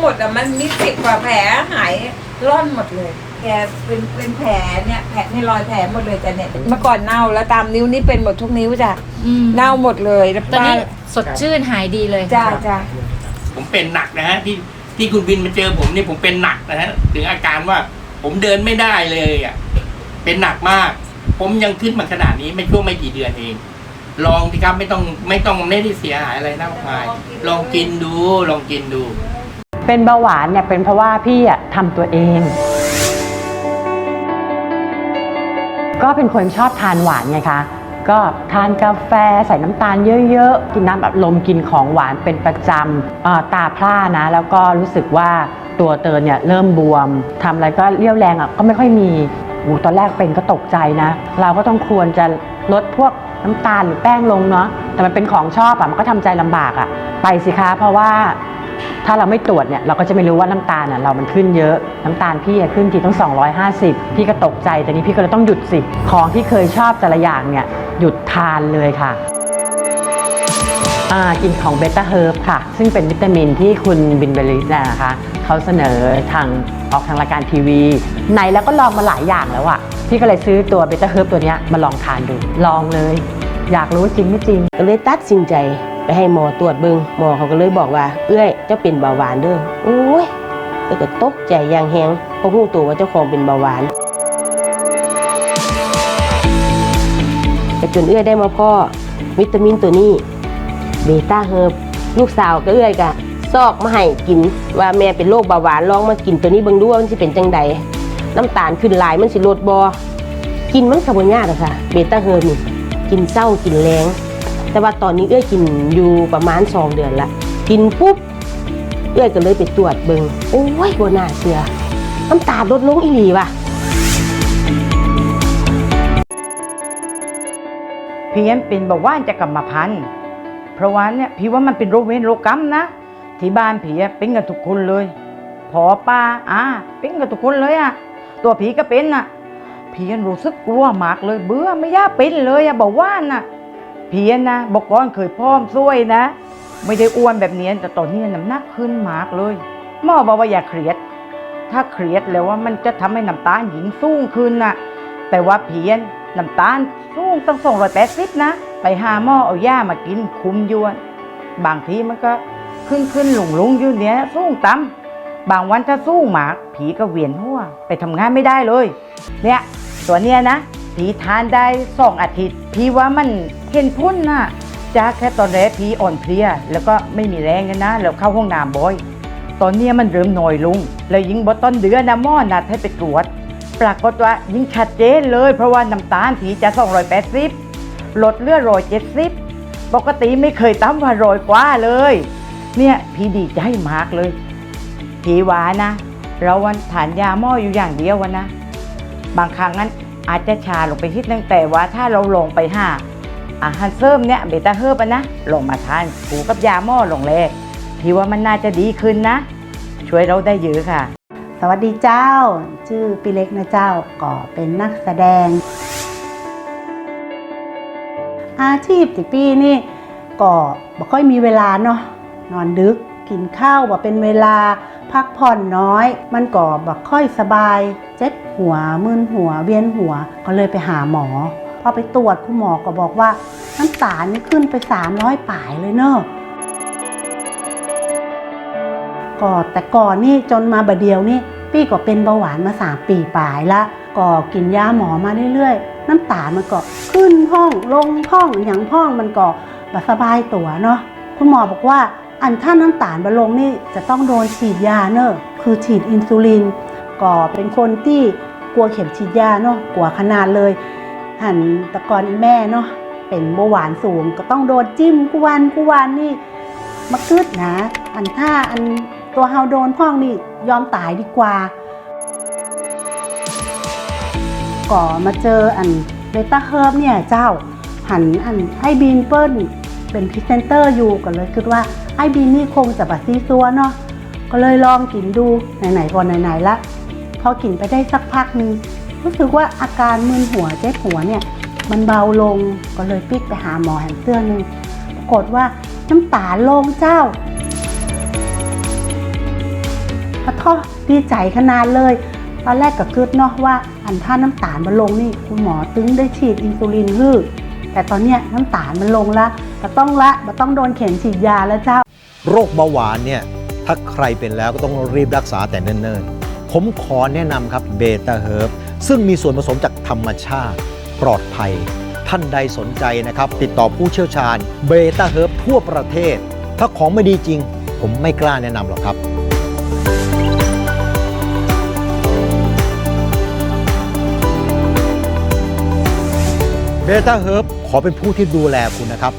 หมดอะมันมีสิบกว่าแผลหายร่อนหมดเลย แกเป็นเป็นแผลเนี่ยแผลในรอยแผลหมดเลยจ้ะเนี่ยเมื่อก่อนเน่าแล้วตามนิ้วนี่เป็นหมดทุกนิ้วจ้ะอืมเน่าหมดเลยแล้วตอนป้านี้สดชื่นหายดีเลยจ้าจ้าผมเป็นหนักนะฮะที่ที่คุณบินมาเจอผมนี่ผมเป็นหนักนะฮะถึงอาการว่าผมเดินไม่ได้เลยอะเป็นหนักมาก ผมยังขึ้นมาขนาดนี้ไม่ช่วงไม่กี่เดือนเอง ลองสิครับไม่ต้องไม่ต้องไม่ได้เสียหายอะไรนะมากมายลองกินดูลองกินดู เป็นเบาหวานเนี่ยเป็นเพราะว่าพี่อะทำตัวเอง ก็เป็นคนชอบทานหวานไงคะ ก็ทานกาแฟใส่น้ำตาลเยอะๆ กินน้ำแบบลมกินของหวานเป็นประจำอ่าตาพร่านะ แล้วก็รู้สึกว่าตัวเตอเนี่ยเริ่มบวมทำอะไรก็เรี่ยวแรงอะก็ไม่ค่อยมีหูตอนแรกเป็นก็ตกใจนะ เราก็ต้องควรจะลดพวกน้ำตาลหรือแป้งลงเนาะแต่มันเป็นของชอบอะมันก็ทำใจลำบากอะไปสิคะเพราะว่า ถ้าเราไม่ตรวจเนี่ยเราก็จะไม่รู้ว่าน้ำตาลน่ะเรามันขึ้นเยอะ น้ำตาลพี่ขึ้นทีต้อง 250 พี่ก็ตกใจแต่นี้พี่ก็เลยต้องหยุดสิ ของที่เคยชอบแต่ละอย่างเนี่ยหยุดทานเลยค่ะกินของเบต้าเฮิร์บค่ะ ซึ่งเป็นวิตามินที่คุณบินเบลิสนะคะเขาเสนอทางออกทางรายการทีวี ไหนแล้วก็ลองมาหลายอย่างแล้วอะพี่ก็เลยซื้อตัวเบต้าเฮิร์บตัวนี้มาลองทานดู ลองเลย อยากรู้จริงไม่จริงก็เลยตัดสินใจ ไปให้หมอตรวจเบิงหมอเขาก็เลยบอกว่า เอ้ยเจ้าเป็นเบาหวานเด้อโอ้ยแล้วก็ตกใจอย่างแฮงเพราะรู้ตัวว่าเจ้าของเป็นเบาหวานแต่จนเอื้อยได้มาพ่อวิตามินตัวนี้เบต้าเฮิร์บลูกสาวก็เอื้อยกะซอกมาให้กินว่าแม่เป็นโรคเบาหวานลองมากินตัวนี้เบิ่งดูว่ามันสิเป็นจังใดน้ำตาลขึ้นหลายมันสิลดบอกินมันขบวนยากอะค่ะเบต้าเฮิร์บนี่กินเศร้ากินแรง แต่ว่าตอนนี้เอื้อยกินอยู่ประมาณ2เดือนละกินปุ๊บเอื้อยก็เลยไปตรวจเบิงโอ้ยบัวหน้าเสือน้ำตาลดลงอีหลีว่ะเพียนเป็นเบาหวานจากกรรมาพันธุ์เพราะว่าเนี่ยพี่ว่ามันเป็นโรคเวรโรคกรรมนะที่บ้านผีอะเป็นกันทุกคนเลยพอป้าอ่าเป็นกันทุกคนเลยอะตัวผีก็เป็นอะเพียนรู้สึกกลัวมากเลยเบื่อไม่อยากเป็นเลยอะเบาหวานน่ะ เพี้ยนนะบอกก่อนเคยพร้อมซวยนะ ไม่ได้อ้วนแบบนี้แต่ตอนนี้น้ำหนักขึ้นมากเลยหมอบอกว่าอย่าเครียด ถ้าเครียดแล้วว่ามันจะทำให้น้ำตาลหญิงสูงขึ้นน่ะ แต่ว่าเพี้ยนน้ำตาลสูงตั้งสองร้อยแปดสิบนะ ไปหาหม้อเอาย่ามากินคุมยวน บางทีมันก็ขึ้นขึ้นหลงลงอยู่เนี้ยสูงต่ำบางวันถ้าสูงมาก ผีก็เวียนหัวไปทำงานไม่ได้เลย เนี่ยตัวเนี้ยนะผีทานได้สองอาทิตย์ พี่ว่ามัน เห็นพุ่นน่ะจาแค่ตอนแรกผีอ่อนเพลีย แล้วก็ไม่มีแรงกันนะแล้วเข้าห้องน้ำบ่อย ตอนเนี้ยมันเริ่มหน่อยลง แล้วยิ่งบอต้นเดือนนะหม้อนัดให้ไปตรวจ ปรากฏว่ายิ่งชัดเจนเลย เพราะว่าน้ำตาลผีจะ280ลดเลือร้อยเจ็ดสิบปกติไม่เคยตั้มว่าร้อยกว่าเลย เนี่ยพี่ดีใจมากเลยผีหวานะ เราวันทานยาหม้ออยู่อย่างเดียววันนะ บางครั้งนั้นอาจจะชาลงไปทิดนึงแต่ว่าถ้าเราลงไปห้า อาหารเสริมเนี่ยเบต้าเฮิร์บะนะลองมาทานผูกับยาหม้อลงแรกพี่ว่ามันน่าจะดีขึ้นนะ ช่วยเราได้เยอะค่ะ สวัสดีเจ้า ชื่อปีเล็กนะเจ้าก็เป็นนักแสดง อาชีพที่ปีนี่ก็บ่ค่อยมีเวลาเนาะนอนดึกกินข้าวบ่เป็นเวลาพักผ่อนน้อย มันก็บ่ค่อยสบาย เจ็บหัวมึนหัวเวียนหัวก็เลยไปหาหมอ พอไปตรวจคุณหมอก็บอกว่าน้ำตาลนี่ขึ้นไป 300ป่ายเลยเนอะก็แต่ก่อนนี่จนมาบดเดียวนี่พี่ก็เป็นเบาหวานมาสามปีปลายละก็กินยาหมอมาเรื่อยๆ น้ำตาลมันก็ขึ้นห้องลงห้องอย่างห้องมันก็บสบายตัวเนาะคุณหมอบอกว่าอันถ้าน้ำตาลบาลงนี่จะต้องโดนฉีดยาเนอะคือฉีดอินซูลินก็เป็นคนที่กลัวเข็มฉีดยาเนาะกลัวขนาดเลย หันตะกอนอีแม่เนาะเป็นเบาหวานสูงก็ต้องโดนจิ้มกุวันกุวันนี่มากึดนะ อันถ้าอันตัวเฮาโดนพ่องนี่ยอมตายดีกว่า ก่อมาเจออันเบต้าเฮิร์บเนี่ยเจ้า หันอันไอบีนเปิ้ลเป็นพรีเซนเตอร์อยู่ก็เลยคิดว่าไอบีนนี่คงจะบัดซีซัวเนาะก็เลยลองกินดูไหนๆก่อนไหนๆละพอกินไปได้สักพักนึง รู้สึกว่าอาการมึนหัวเจ็บหัวเนี่ยมันเบาลงก็เลยปิกไปหาหมอแหมเสื้อนึงปรากฏว่าน้ำตาลงเจ้าพระท่อดีใจขนาดเลย ตอนแรกก็คิดเนาะว่าอันถ้าน้ำตาลมันลงนี่คุณหมอตึงได้ฉีดอินซูลินฮือแต่ตอนเนี้ยน้ำตาลมันลงละก็ต้องละมาต้องโดนเข็มฉีดยาแล้วเจ้า โรคเบาหวานเนี่ยถ้าใครเป็นแล้วก็ต้องรีบรักษาแต่เนิ่นๆ ผมขอแนะนำครับเบต้าเฮิร์บ ซึ่งมีส่วนผสมจากธรรมชาติ ปลอดภัย ท่านใดสนใจนะครับ ติดต่อผู้เชี่ยวชาญเบต้าเฮิร์บทั่วประเทศ ถ้าของไม่ดีจริง ผมไม่กล้าแนะนำหรอกครับเบต้าเฮิร์บขอเป็นผู้ที่ดูแลคุณนะครับ